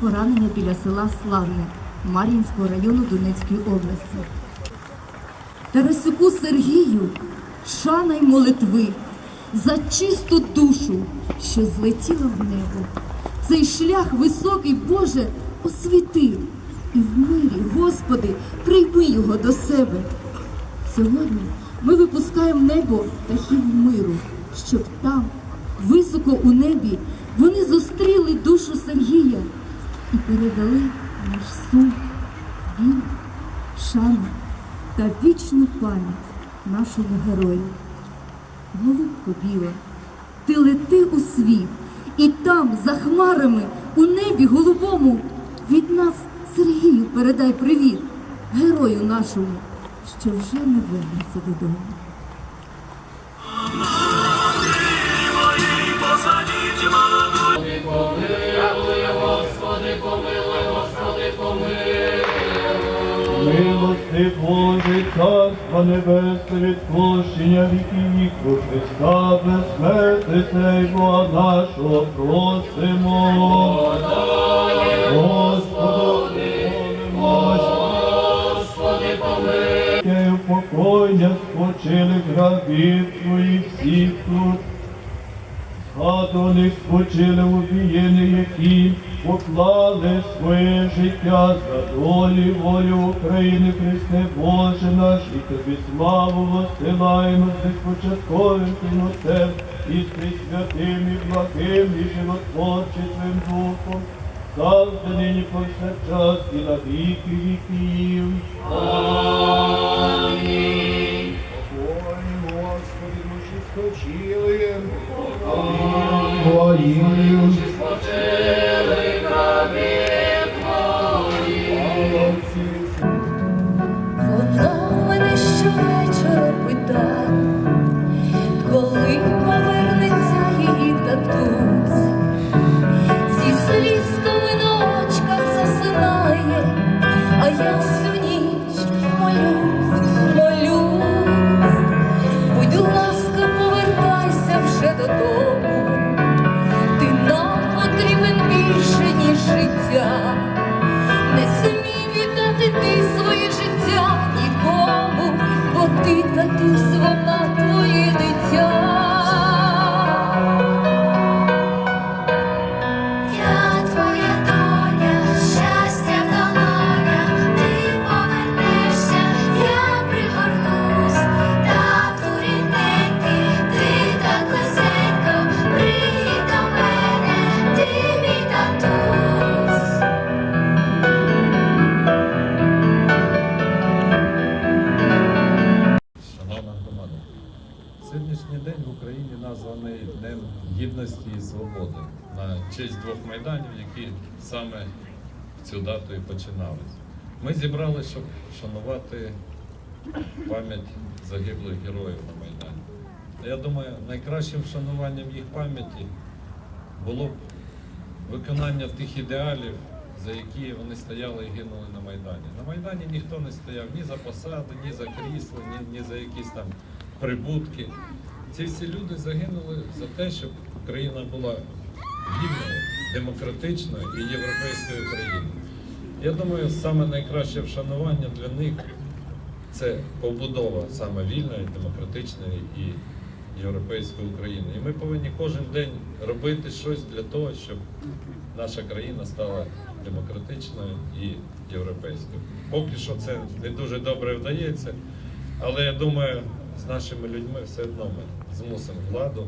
поранення біля села Славне Мар'їнського району Донецької області. Тарасюку Сергію шана й молитви за чисту душу, що злетіла в небо. Цей шлях високий, Боже, освіти. І в мирі, Господи, прийми його до себе. Сьогодні ми випускаємо небо птахів миру, щоб там, високо у небі, вони зустріли душу Сергія і передали наш сум, біль, шану та вічну пам'ять нашому герою. Голубко біла, ти лети у світ, і там, за хмарами, у небі голубому, від нас Сергію передай привіт, герою нашому, що вже не вернеться додому. Милости Божий, Царства Небесне, відпущення віків віку Христа, безсмертний цей Бога нашого просимо. Господу, Господи, помилуй. Покойня спочили рабів Спочили убієни, які поклали своє життя за долі волю України, Христе Боже наш, і тобі славу восилаємо з початковим Отцем і з присвятим і благим і животворчим Духом, завжди нині повсякчас і на віки віків. Названий Днем Гідності і Свободи на честь двох майданів, які саме в цю дату і починались. Ми зібрали, щоб вшанувати пам'ять загиблих героїв на Майдані. Я думаю, найкращим вшануванням їх пам'яті було б виконання тих ідеалів, за які вони стояли і гинули на Майдані. На Майдані ніхто не стояв ні за посади, ні за крісла, ні, ні за якісь там прибутки. Ці всі люди загинули за те, щоб Україна була вільною, демократичною і європейською країною. Я думаю, саме найкраще вшанування для них це побудова саме вільної, демократичної і європейської України. І ми повинні кожен день робити щось для того, щоб наша країна стала демократичною і європейською. Поки що це не дуже добре вдається, але я думаю, з нашими людьми все одно ми змусимо владу.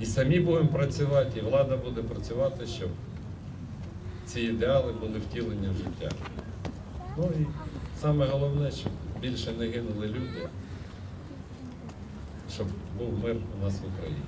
І самі будемо працювати, і влада буде працювати, щоб ці ідеали були втілені в життя. Ну і саме головне, щоб більше не гинули люди, щоб був мир у нас в Україні.